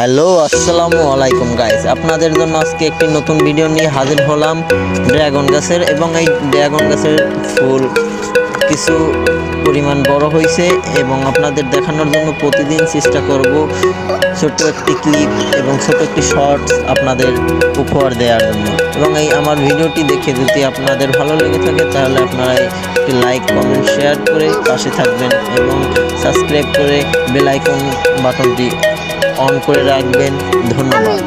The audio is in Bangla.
হ্যালো, আসসালামু আলাইকুম গাইস আপনাদের জন্য আজকে একটি নতুন ভিডিও নিয়ে হাজির হলাম ড্রাগন গাছের এবং এই ড্রাগন গাছের ফুল কিছু পরিমাণ বড় হয়েছে এবং আপনাদের দেখানোর জন্য প্রতিদিন চেষ্টা করব ছোট্ট একটি ক্লিপ এবং ছোট একটি শর্টস আপনাদের উপহার দেওয়ার জন্য। এবং এই আমার ভিডিওটি দেখে যদি আপনাদের ভালো লেগে থাকে, তাহলে আপনারা একটি লাইক কমেন্ট শেয়ার করে পাশে থাকবেন এবং সাবস্ক্রাইব করে বেল আইকন বাটনটি অন করে রাখবেন। ধন্যবাদ।